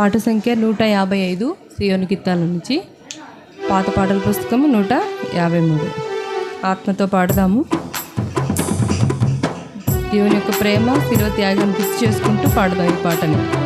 పాట సంఖ్య నూట యాభై ఐదు సియోని కిత్తాల నుంచి. పాత పాటల పుస్తకము నూట యాభై మూడు. ఆత్మతో పాడదాము. దేవుని యొక్క ప్రేమ శిలువ త్యాగం గుర్తు చేసుకుంటూ పాడదాం ఈ పాటని.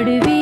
பாடுவே